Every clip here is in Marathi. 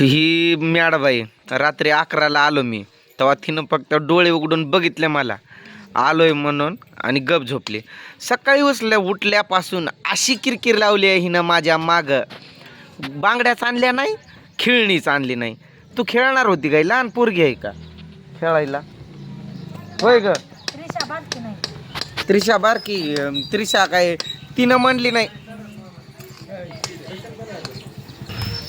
ही मॅडबाई रात्री अकराला आलो मी. तेव्हा तिनं फक्त डोळे उघडून बघितले मला. आलोय म्हणून आणि गप झोपली. सकाळी उचल्या उठल्यापासून अशी किरकिर लावली आहे हिनं माझ्या मागं. बांगड्याच आणल्या नाही खेळणीच आणली नाही. तू खेळणार होती काय? लहान पोरगी आहे का? खेळायला. होय ग. त्रिशा बांधते नाही. त्रिशा बारकी त्रिशा काय? तिनं म्हणली नाही.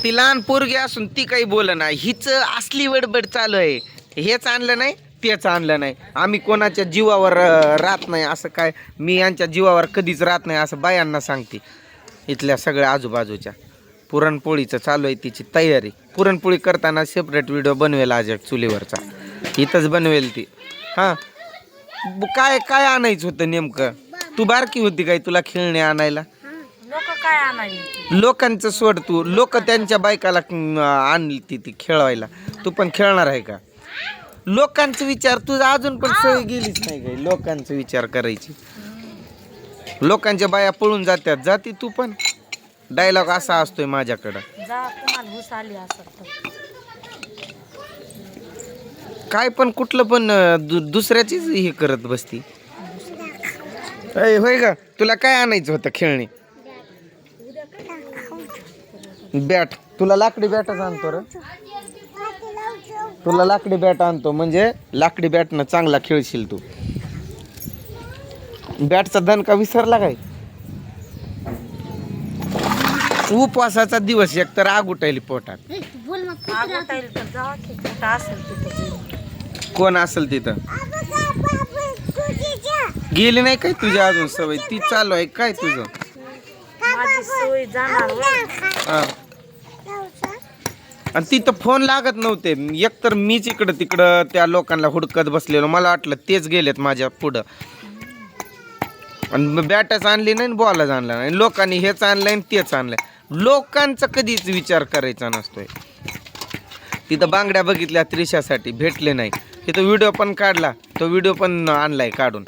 ती लहान पोरगी असून ती काही बोल नाही. हिचं असली वडबड चालू आहे. हेच आणलं नाही तेच आणलं नाही. आम्ही कोणाच्या जीवावर राहत नाही असं काय. मी यांच्या जीवावर कधीच राहत नाही असं बायांना सांगते. इथल्या सगळ्या आजूबाजूच्या. पुरणपोळीचं चालू आहे तिची तयारी. पुरणपोळी करताना सेपरेट व्हिडिओ बनवेल आज एक चुलीवरचा. इथंच बनवेल ती. हां. काय काय आणायचं होतं नेमकं? तू बारकी होती काय तुला खेळणे आणायला? काय लोकांचं सोड तू. लोक त्यांच्या बायकाला अं, आणली ती ती खेळवायला. तू पण खेळणार आहे का? लोकांचा विचार तुझा अजून पण सवय गेलीच नाही काय लोकांचा विचार करायची. लोकांच्या बाया पळून जात्यात. जाती तू पण. डायलॉग असा असतोय माझ्याकडं. जा तुम्हाला हुस आली असं तर. काय पण कुठलं पण अं, दु दुसऱ्याचीच हे करत बसती. अय, होय का? तुला काय आणायचं होतं खेळणी? बॅट. तुला लाकडी बॅटच आणतो रे. तुला लाकडी बॅट आणतो. म्हणजे लाकडी बॅटनं चांगला खेळशील तू. बॅटचा दणका विसरला काय? उपवासाचा दिवस एक तर आग उठायली पोटात. कोण असेल तिथं? गेली नाही काय तुझ्या अजून सवय? ती चालू आहे. काय तुझं माझी सोय जाणार होय. हा. आणि तिथं फोन लागत नव्हते. एकतर मीच इकडं तिकडं त्या लोकांना हुडकत बसलेलो. मला वाटलं तेच गेलेत माझ्या पुढं. आणि बॅटच आणली नाही बॉलच आणला नाही. लोकांनी हेच आणलंय आणि तेच आणलंय. लोकांचा कधीच विचार करायचा नसतोय. तिथं बांगड्या बघितल्या त्रिशासाठी भेटले नाही. तिथं व्हिडिओ पण काढला. तो व्हिडिओ पण आणलाय काढून.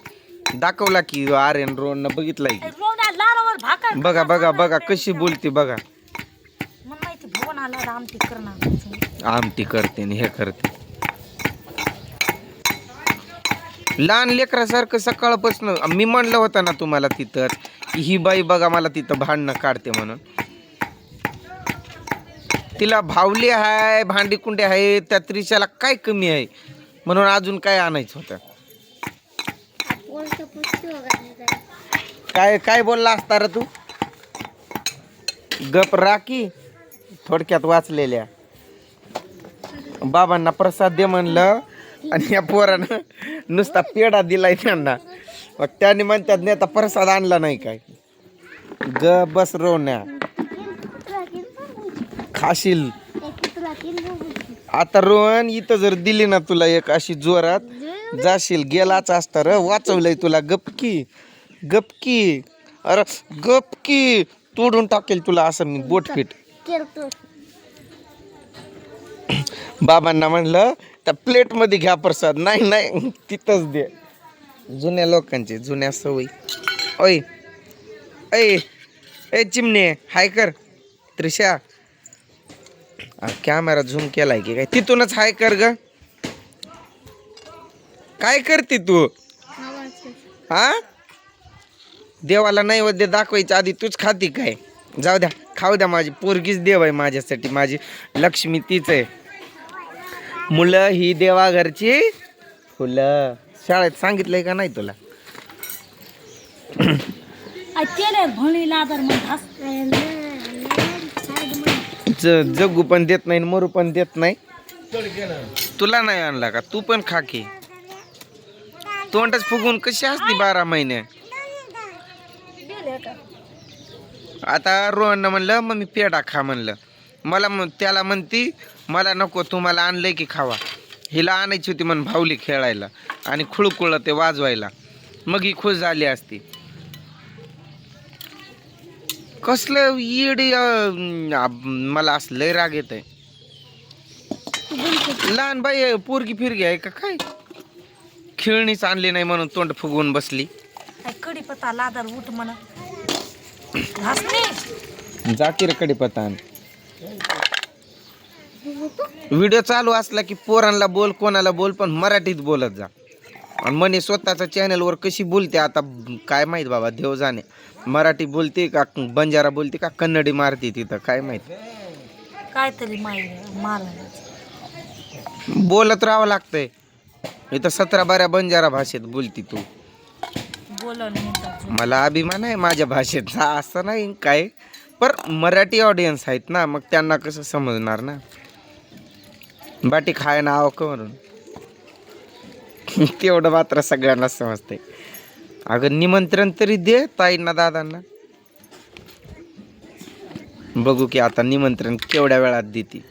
दाखवला की आर्यन रोडनं बघितलाय बघा बघा बघा कशी बोलते बघा. आला आमटी करणार आमटी करते हे करते. लहान लेकरासारखं सकाळपासून मी म्हणलं होतं ना तुम्हाला तिथं की ही बाई बघा मला तिथं भांडणं काढते म्हणून. तिला भावली आहे भांडी कुंडे आहे त्या त्रिशाला काय कमी आहे? म्हणून अजून काय आणायचं होतं? काय काय बोलला असता र तू? गप राखी. थोडक्यात वाचलेल्या. बाबांना प्रसाद दे म्हणलं आणि या पोरानं नुसता पेढा दिलाय त्यांना. मग त्याने म्हणतात नेता प्रसाद आणला नाही काय. ग बस रोवण्या खाशील. आता रोहन इथं जर दिली ना तुला एक अशी जोरात जाशील गेलाच असता र वाचवलंय तुला गपकी गपकी. अरे गपकी. तोडून टाकेल तुला असं मी बोटफीट बाबांना म्हणलं त्या प्लेटमध्ये घ्या प्रसाद. नाही नाही तिथंच दे. जुन्या लोकांचे जुन्या सवयी. ओय ऐ ए चिमणे हाय कर त्रिशा. कॅमेरा झूम केलाय की काय? तिथूनच हाय कर ग. काय करते तू? हा देवाला नैवेद्य दाखवायच्या आधी तूच खाती काय? जाऊ द्या. खाऊ द्या माझी पोरगीच देव आहे माझ्यासाठी माझी लक्ष्मी तीच आहे. मुलं ही देवाघरची फुलं. शाळेत सांगितलंय का नाही तुला? लादर ज जगू पण देत नाही मरू पण देत नाही. तुला नाही आणला का? तू पण खा की. तोंडच फुगून कशी असती बारा महिने? आता रोहननं म्हणलं मग मी पेढा खा म्हणलं. मला मग त्याला म्हणती मला नको तुम्हाला आणलंय की खावा. हिला आणायची होती म्हण भावली खेळायला आणि खुळकुळ ते वाजवायला. मग ही खुश झाली असती. कसलं येड मला असं लय राग येत आहे लहान बाई पोरगी फिरगी आहे का काय? खेळणीच आणली नाही म्हणून तोंड फुगवून बसली. कडी पत्ता लादर उठ म्हणा. जाकीरकडे पतान व्हिडिओ चालू असला की पोरांना बोल कोणाला बोल पण मराठीत बोलत जा. आणि म्हणे स्वतःच्या चॅनलवर कशी बोलते आता? काय माहीत बाबा देव जाणे. मराठी बोलते का बंजारा बोलते का कन्नडी मारते तिथं काय माहीत. माई मारायला बोलत राहावं लागतंय. इथं सतरा बाऱ्या बंजारा भाषेत बोलती तू. मला अभिमान आहे माझ्या भाषेचा असं नाही काय पर मराठी ऑडियन्स आहेत ना मग त्यांना कसं समजणार ना? बाटी खाय ना करून. तेवढं मात्र सगळ्यांना समजते अगं निमंत्रण तरी दे ताईंना दादांना. बघू की आता निमंत्रण केवढ्या वेळात देते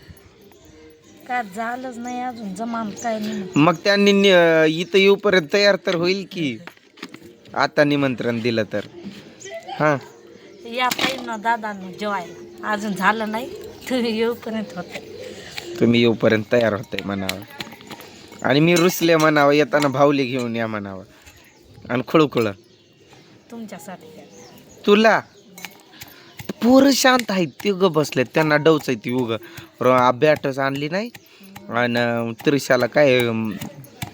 काय झालंच नाही अजून जमान काय नाही. मग त्यांनी नि- इथं येऊपर्यंत तयार तर होईल की. आता निमंत्रण दिलं तर. हां. या ताईंना दादांना जेवायला. अजून झालं नाही तुम्ही येऊपर्यंत होते तुम्ही येऊपर्यंत तयार होते म्हणावं. आणि मी रुसले म्हणावं येताना भाऊली घेऊन या म्हणावं. आणि खुळखुळ. तुमच्यासाठी. तुला? पोरं शांत आहेत ते उगं बसलेत. त्यांना डवच आहे ती उगं. बॅटच आणली नाही. आणि त्रिशाला काय अं,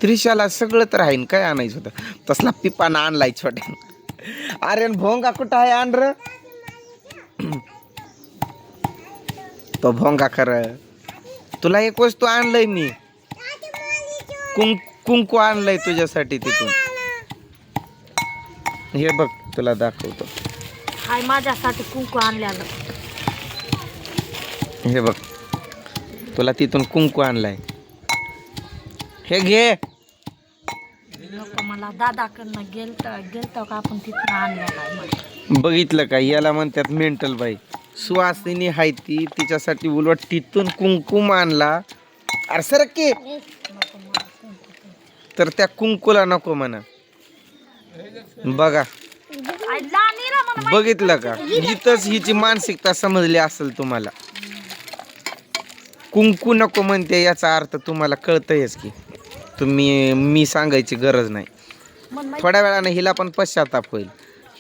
त्रिशाला सगळं तर आहे न, काय आणायचं होतं? तसला पिपाना आणलाय छोट्या अरे भोंगा कुठं आहे आण र. तो भोंगा खरं. तुला एक वस्तू आणलंय मी. कुं कुंकू आणलंय तुझ्यासाठी तिथून. हे बघ तुला दाखवतो. हाय माझ्यासाठी कुंकू आणलेलं हे बघ. तुला तिथून कुंकू आणलाय. हे घे. नको मला दादाकडनं गेलत गेलतो का आपण तिथून आणलेलं बघितलं का? याला म्हणतात मेंटल बाई. सुवासिनी आहे ती तिच्यासाठी उलट तिथून कुंकुम आणला अरे सर की तर त्या कुंकूला नको म्हणा. बघा. बघितलं का? इथंच हिची मानसिकता समजली असेल तुम्हाला. कुंकू नको म्हणते याचा अर्थ तुम्हाला कळतंयच की. तुम्ही मी सांगायची गरज नाही. थोड्या वेळाने हिला पण पश्चाताप होईल.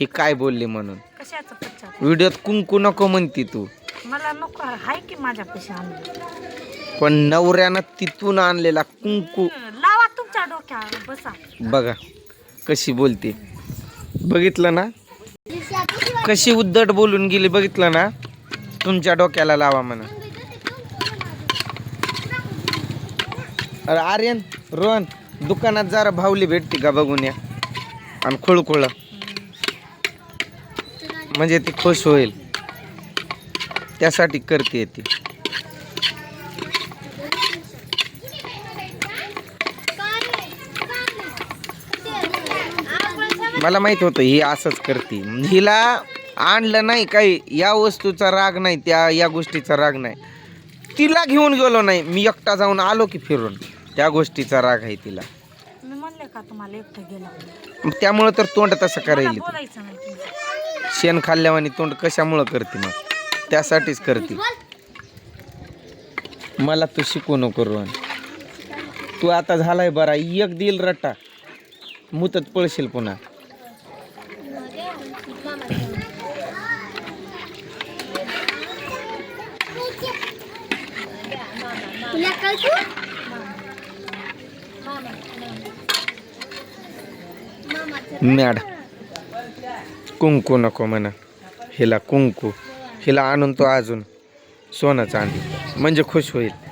ही काय बोलली म्हणून. कशाचं पश्चात व्हिडिओत कुंकू नको म्हणती तू. मला नको हाय की माझ्या पैसे पण नवऱ्यानं तिथून आणलेला कुंकू लावा तुमच्या डोक्यावर बसा. बघा कशी बोलते. बघितलं ना? कशी उद्धट बोलून गेली बघितलं ना? तुमच्या डोक्याला लावा म्हणा. अरे आर्यन रोहन दुकानात जरा भावली भेटते का बघून या. आणि खुळखुळ. म्हणजे ती खुश होईल. त्यासाठी करते ती. मला माहीत होतं ही असंच करते. हिला आणलं नाही काही. या वस्तूचा राग नाही त्या या गोष्टीचा राग नाही. तिला घेऊन गेलो नाही. मी एकटा जाऊन आलो की फिरून. त्या गोष्टीचा राग आहे तिला. मी म्हणले का तुम्हाला एकटं गेलं? मग त्यामुळं तर तोंड तसं मला करायला बोलायचं नाही तुमचं शेण खाल्ल्यावानी तोंड कशामुळं करते मग? त्यासाठीच करते. मला तू शिकू नको रोहन. तू आता झालाय बरा एक दिल रट्टा. मुतत पळशील पुन्हा. मॅड. कुंकू नको म्हणा. हिला कुंकू. हिला आणून तो अजून सोनं चांदी म्हणजे खुश होईल.